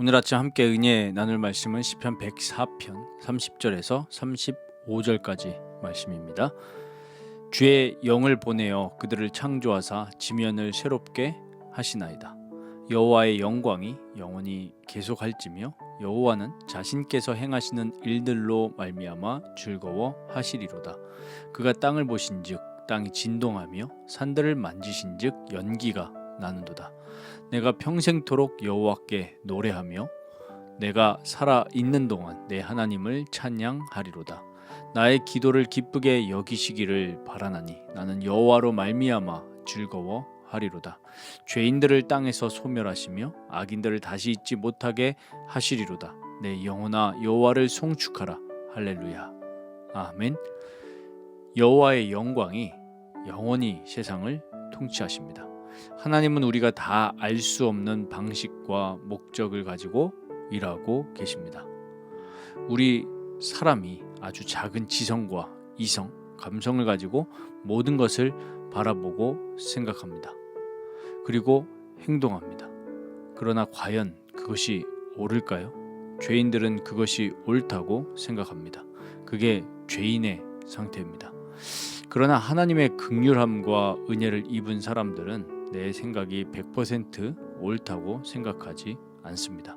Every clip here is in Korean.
오늘 아침 함께 은혜 나눌 말씀은 시편 104편 30절에서 35절까지 말씀입니다. 주의 영을 보내어 그들을 창조하사 지면을 새롭게 하시나이다. 여호와의 영광이 영원히 계속할지며 여호와는 자신께서 행하시는 일들로 말미암아 즐거워 하시리로다. 그가 땅을 보신즉 땅이 진동하며 산들을 만지신즉 연기가 나는도다. 내가 평생토록 여호와께 노래하며 내가 살아 있는 동안 내 하나님을 찬양하리로다. 나의 기도를 기쁘게 여기시기를 바라나니 나는 여호와로 말미암아 즐거워하리로다. 죄인들을 땅에서 소멸하시며 악인들을 다시 잊지 못하게 하시리로다. 내 영혼아 여호와를 송축하라. 할렐루야. 아멘. 여호와의 영광이 영원히 세상을 통치하십니다. 하나님은 우리가 다 알 수 없는 방식과 목적을 가지고 일하고 계십니다. 우리 사람이 아주 작은 지성과 이성, 감성을 가지고 모든 것을 바라보고 생각합니다. 그리고 행동합니다. 그러나 과연 그것이 옳을까요? 죄인들은 그것이 옳다고 생각합니다. 그게 죄인의 상태입니다. 그러나 하나님의 극률함과 은혜를 입은 사람들은 내 생각이 100% 옳다고 생각하지 않습니다.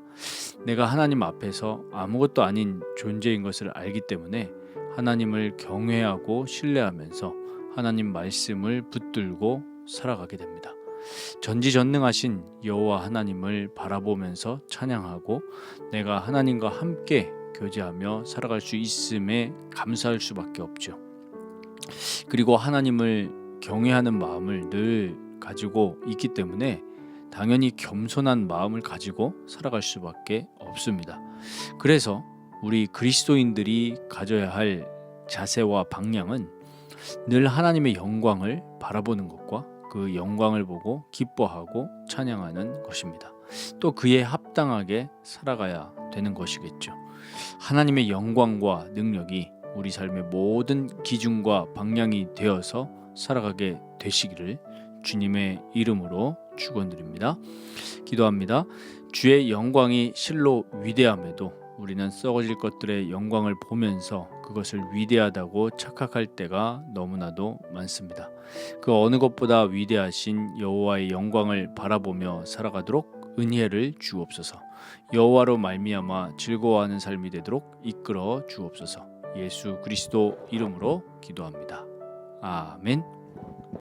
내가 하나님 앞에서 아무것도 아닌 존재인 것을 알기 때문에 하나님을 경외하고 신뢰하면서 하나님 말씀을 붙들고 살아가게 됩니다. 전지전능하신 여호와 하나님을 바라보면서 찬양하고 내가 하나님과 함께 교제하며 살아갈 수 있음에 감사할 수밖에 없죠. 그리고 하나님을 경외하는 마음을 늘 가지고 있기 때문에 당연히 겸손한 마음을 가지고 살아갈 수밖에 없습니다. 그래서 우리 그리스도인들이 가져야 할 자세와 방향은 늘 하나님의 영광을 바라보는 것과 그 영광을 보고 기뻐하고 찬양하는 것입니다. 또 그에 합당하게 살아가야 되는 것이겠죠. 하나님의 영광과 능력이 우리 삶의 모든 기준과 방향이 되어서 살아가게 되시기를 주님의 이름으로 축원드립니다. 기도합니다. 주의 영광이 실로 위대함에도 우리는 썩어질 것들의 영광을 보면서 그것을 위대하다고 착각할 때가 너무나도 많습니다. 그 어느 것보다 위대하신 여호와의 영광을 바라보며 살아가도록 은혜를 주옵소서. 여호와로 말미암아 즐거워하는 삶이 되도록 이끌어 주옵소서. 예수 그리스도 이름으로 기도합니다. 아멘.